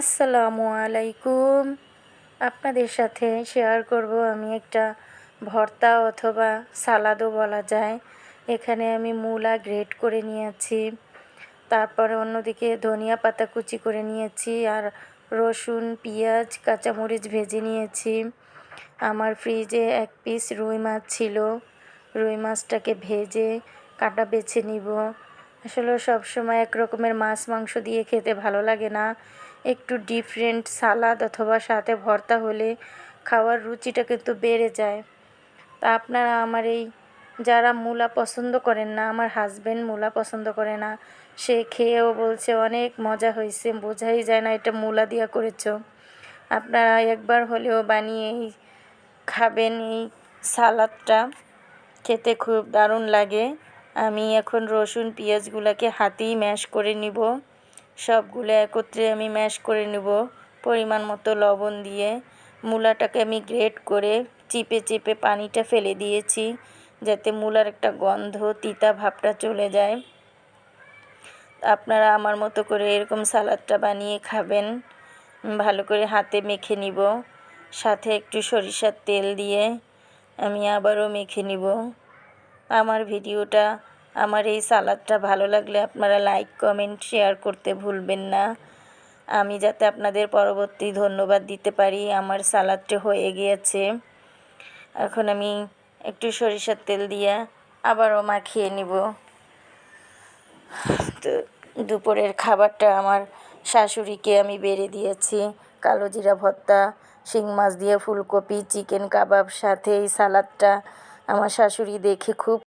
আসসালামু আলাইকুম। আপনাদের সাথে শেয়ার করব আমি একটা ভর্তা অথবা সালাদও বলা যায়। এখানে আমি মূলা গ্রেট করে নিয়েছি, তারপরে অন্যদিকে ধনিয়া পাতা কুচি করে নিয়েছি আর রসুন, পেঁয়াজ, কাঁচামরিচ ভেজে নিয়েছি। আমার ফ্রিজে এক পিস রুই মাছ ছিল, রুই মাছটাকে ভেজে কাটা বেছে নিব। আসলে সবসময় এক রকমের মাছ, মাংস দিয়ে খেতে ভালো লাগে না। একটু ডিফারেন্ট সালাদ অথবা সাথে ভর্তা হলে খাওয়ার রুচিটা কিন্তু বেড়ে যায়। তা আপনারা আমার এই যারা মূলা পছন্দ করেন না, আমার হাজব্যান্ড মূলা পছন্দ করে না, সে খেয়েও বলছে, অনেক মজা হয়েছে, বোঝাই যায় না এটা মূলা দিয়া করেছ। আপনারা একবার হলেও বানিয়ে খাবেন এই সালাদটা, খেতে খুব দারুণ লাগে। আমি এখন রসুন পেঁয়াজগুলোকে হাতেই ম্যাশ করে নিব। সবগুলো একত্রে আমি ম্যাশ করে নেব পরিমাণ মতো লবণ দিয়ে। মূলাটাকে আমি গ্রেট করে চিপে চিপে পানিটা ফেলে দিয়েছি যাতে মূলার একটা গন্ধ, তিতা ভাবটা চলে যায়। আপনারা আমার মতো করে এরকম সালাদটা বানিয়ে খাবেন। ভালো করে হাতে মেখে নিব। সাথে একটু সরিষার তেল দিয়ে আমি আবারও মেখে নিব। আমার ভিডিওটা, আমার এই সালাদটা ভালো লাগলে আপনারা লাইক কমেন্ট শেয়ার করতে ভুলবেন না। আমি যাতে আপনাদের পরবর্তী ধন্যবাদ দিতে পারি, আমার সালাদটা হয়ে গিয়েছে। এখন আমি একটু সরিষার তেল দিয়ে আবারও মাখিয়ে নিব। তো দুপুরের খাবারটা আমার শাশুড়িকে আমি বেড়ে দিয়েছি। কালো জিরা ভর্তা, শিং মাছ দিয়ে ফুলকপি, চিকেন কাবাব, সাথে এই সালাদটা আমার শাশুড়ি দেখে খুব